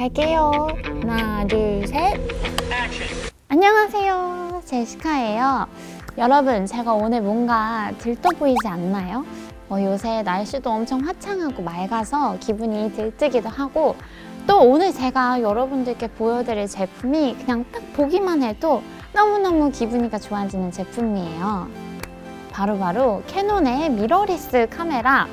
갈게요. 하나, 둘, 셋. 안녕하세요. 제시카예요. 여러분, 제가 오늘 뭔가 들떠 보이지 않나요? 어, 요새 날씨도 엄청 화창하고 맑아서 기분이 들뜨기도 하고 또 오늘 제가 여러분들께 보여드릴 제품이 그냥 딱 보기만 해도 너무너무 기분이가 좋아지는 제품이에요. 바로바로 캐논의 미러리스 카메라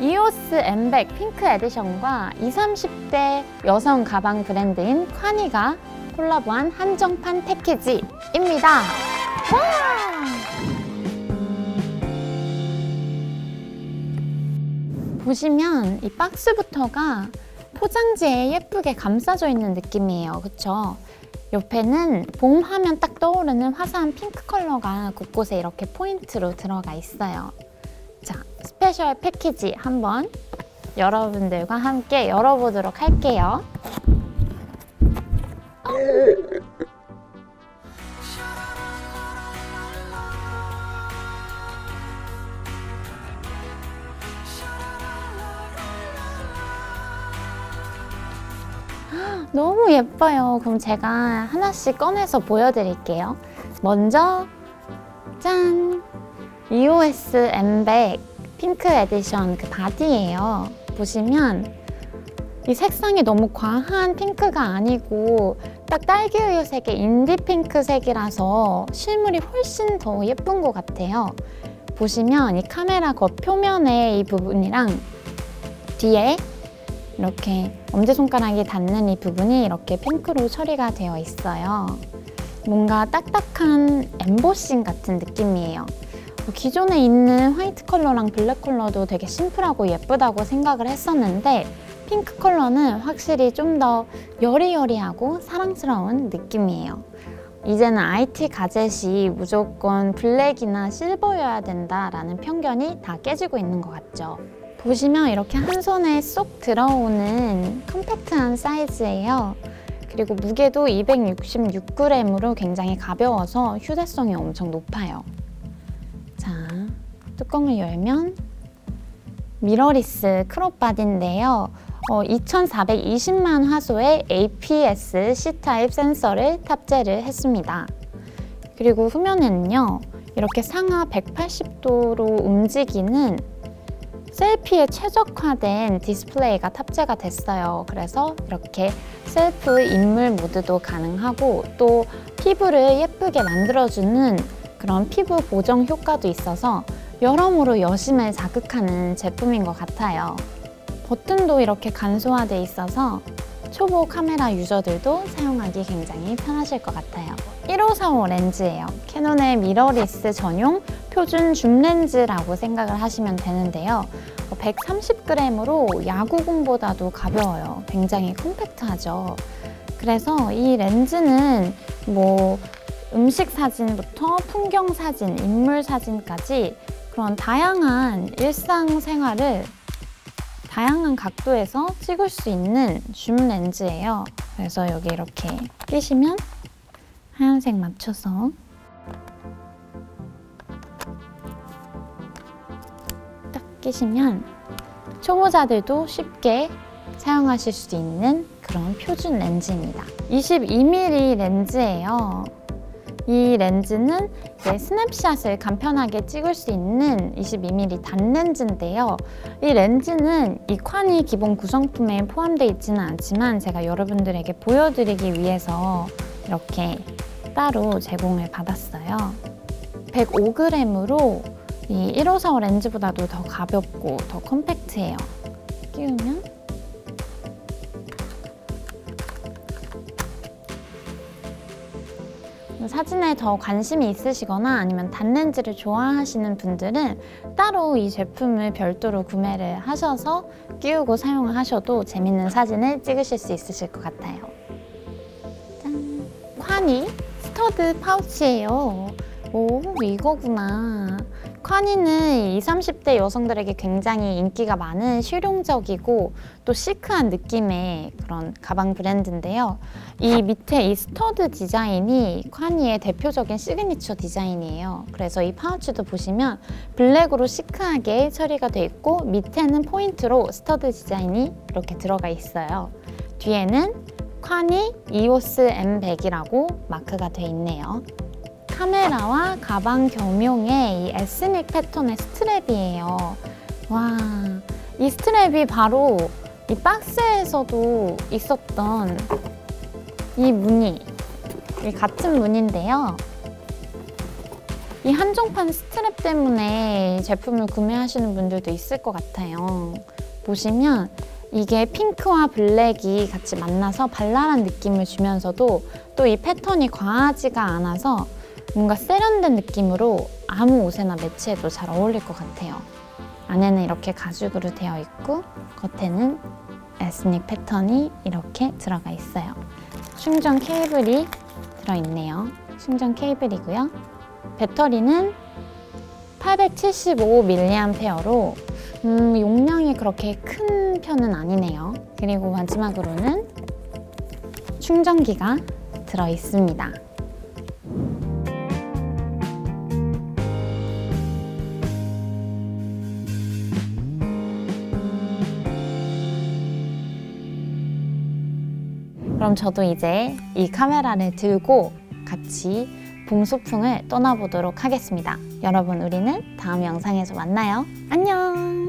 이오스 M100 핑크 에디션과 20, 30대 여성 가방 브랜드인 콰니가 콜라보한 한정판 패키지입니다. 와! 보시면 이 박스부터가 포장지에 예쁘게 감싸져 있는 느낌이에요. 그쵸? 옆에는 봄 하면 딱 떠오르는 화사한 핑크 컬러가 곳곳에 이렇게 포인트로 들어가 있어요. 자, 스페셜 패키지 한번 여러분들과 함께 열어보도록 할게요. 너무 예뻐요. 그럼 제가 하나씩 꺼내서 보여드릴게요. 먼저 짠! EOS M100 핑크 에디션 그 바디예요. 보시면 이 색상이 너무 과한 핑크가 아니고 딱 딸기우유 색의 인디 핑크색이라서 실물이 훨씬 더 예쁜 것 같아요. 보시면 이 카메라 겉 표면에 이 부분이랑 뒤에 이렇게 엄지손가락이 닿는 이 부분이 이렇게 핑크로 처리가 되어 있어요. 뭔가 딱딱한 엠보싱 같은 느낌이에요. 기존에 있는 화이트 컬러랑 블랙 컬러도 되게 심플하고 예쁘다고 생각을 했었는데 핑크 컬러는 확실히 좀 더 여리여리하고 사랑스러운 느낌이에요. 이제는 IT 가젯이 무조건 블랙이나 실버여야 된다라는 편견이 다 깨지고 있는 것 같죠. 보시면 이렇게 한 손에 쏙 들어오는 컴팩트한 사이즈예요. 그리고 무게도 266g으로 굉장히 가벼워서 휴대성이 엄청 높아요. 자, 뚜껑을 열면 미러리스 크롭 바디인데요. 어, 2420만 화소의 APS C타입 센서를 탑재를 했습니다. 그리고 후면에는요. 이렇게 상하 180도로 움직이는 셀피에 최적화된 디스플레이가 탑재가 됐어요. 그래서 이렇게 셀프 인물 모드도 가능하고 또 피부를 예쁘게 만들어주는 그런 피부 보정 효과도 있어서 여러모로 여심을 자극하는 제품인 것 같아요. 버튼도 이렇게 간소화돼 있어서 초보 카메라 유저들도 사용하기 굉장히 편하실 것 같아요. 1545 렌즈예요. 캐논의 미러리스 전용 표준 줌 렌즈라고 생각을 하시면 되는데요. 130g으로 야구공보다도 가벼워요. 굉장히 컴팩트하죠. 그래서 이 렌즈는 뭐 음식 사진부터 풍경 사진, 인물 사진까지 그런 다양한 일상생활을 다양한 각도에서 찍을 수 있는 줌 렌즈예요. 그래서 여기 이렇게 끼시면 하얀색 맞춰서 딱 끼시면 초보자들도 쉽게 사용하실 수 있는 그런 표준 렌즈입니다. 22mm 렌즈예요. 이 렌즈는 스냅샷을 간편하게 찍을 수 있는 22mm 단 렌즈인데요. 이 렌즈는 이 콴이 기본 구성품에 포함되어 있지는 않지만 제가 여러분들에게 보여드리기 위해서 이렇게 따로 제공을 받았어요. 105g으로 이 1545 렌즈보다도 더 가볍고 더 컴팩트해요. 끼우면 사진에 더 관심이 있으시거나 아니면 단렌즈를 좋아하시는 분들은 따로 이 제품을 별도로 구매를 하셔서 끼우고 사용을 하셔도 재밌는 사진을 찍으실 수 있으실 것 같아요. 짠! 콰니 스터드 파우치예요. 오, 이거구나. 콰니는 20, 30대 여성들에게 굉장히 인기가 많은 실용적이고 또 시크한 느낌의 그런 가방 브랜드인데요. 이 밑에 이 스터드 디자인이 콰니의 대표적인 시그니처 디자인이에요. 그래서 이 파우치도 보시면 블랙으로 시크하게 처리가 돼 있고 밑에는 포인트로 스터드 디자인이 이렇게 들어가 있어요. 뒤에는 콰니 EOS M100이라고 마크가 돼 있네요. 카메라와 가방 겸용의 이 에스닉 패턴의 스트랩이에요. 와, 이 스트랩이 바로 이 박스에서도 있었던 이 무늬, 이 같은 무늬인데요. 이 한정판 스트랩 때문에 이 제품을 구매하시는 분들도 있을 것 같아요. 보시면 이게 핑크와 블랙이 같이 만나서 발랄한 느낌을 주면서도 또 이 패턴이 과하지가 않아서 뭔가 세련된 느낌으로 아무 옷에나 매치해도 잘 어울릴 것 같아요. 안에는 이렇게 가죽으로 되어 있고 겉에는 에스닉 패턴이 이렇게 들어가 있어요. 충전 케이블이 들어있네요. 충전 케이블이고요. 배터리는 875mAh로 음, 용량이 그렇게 큰 편은 아니네요. 그리고 마지막으로는 충전기가 들어 있습니다. 그럼 저도 이제 이 카메라를 들고 같이 봄 소풍을 떠나보도록 하겠습니다. 여러분, 우리는 다음 영상에서 만나요. 안녕!